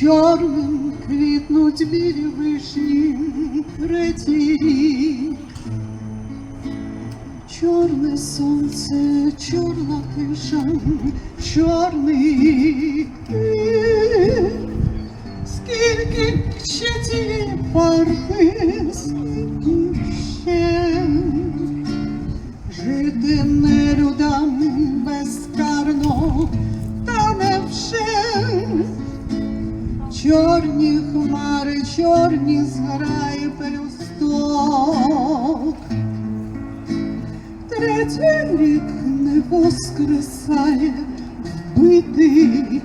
Чорним квітнуть білі вишні, третій рік. Чорне сонце, чорна тиша, чорний квіт. Скільки ще цієї фарби, Чорні хмари, чорні зграї пелюсток. Третій рік не воскресає вбитий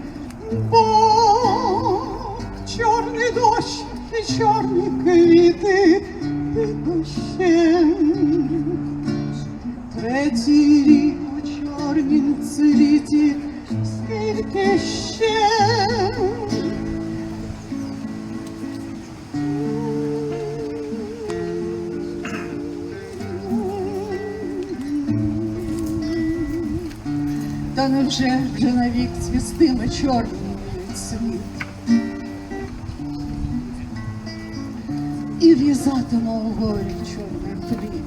Бог. Чорний дощ і чорні квіти під дощем. Третій Та невже вже навік цвістиме чорний світ? І в'язатиме у горі чорний плід.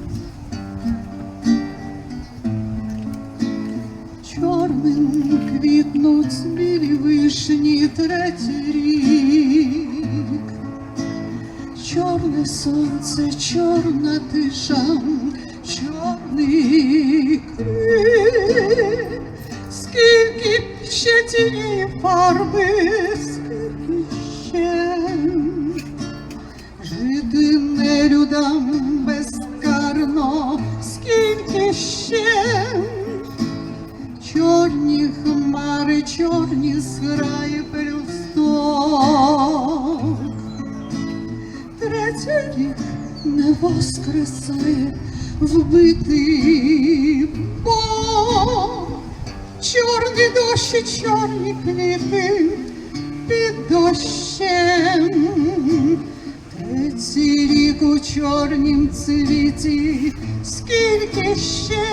Чорним квітнуть білі вишні третій рік. Чорне сонце, чорна тиша, чорний квіт. Тієї фарби, ще жити нелюдам безкарно, скільки ще чорні хмари, чорні зграї пелюсток. Третій рік не воскресає вбитий Бог. Чорні дощі, чорні квіти під дощем. Третій рік у чорнім цвіті, скільки ще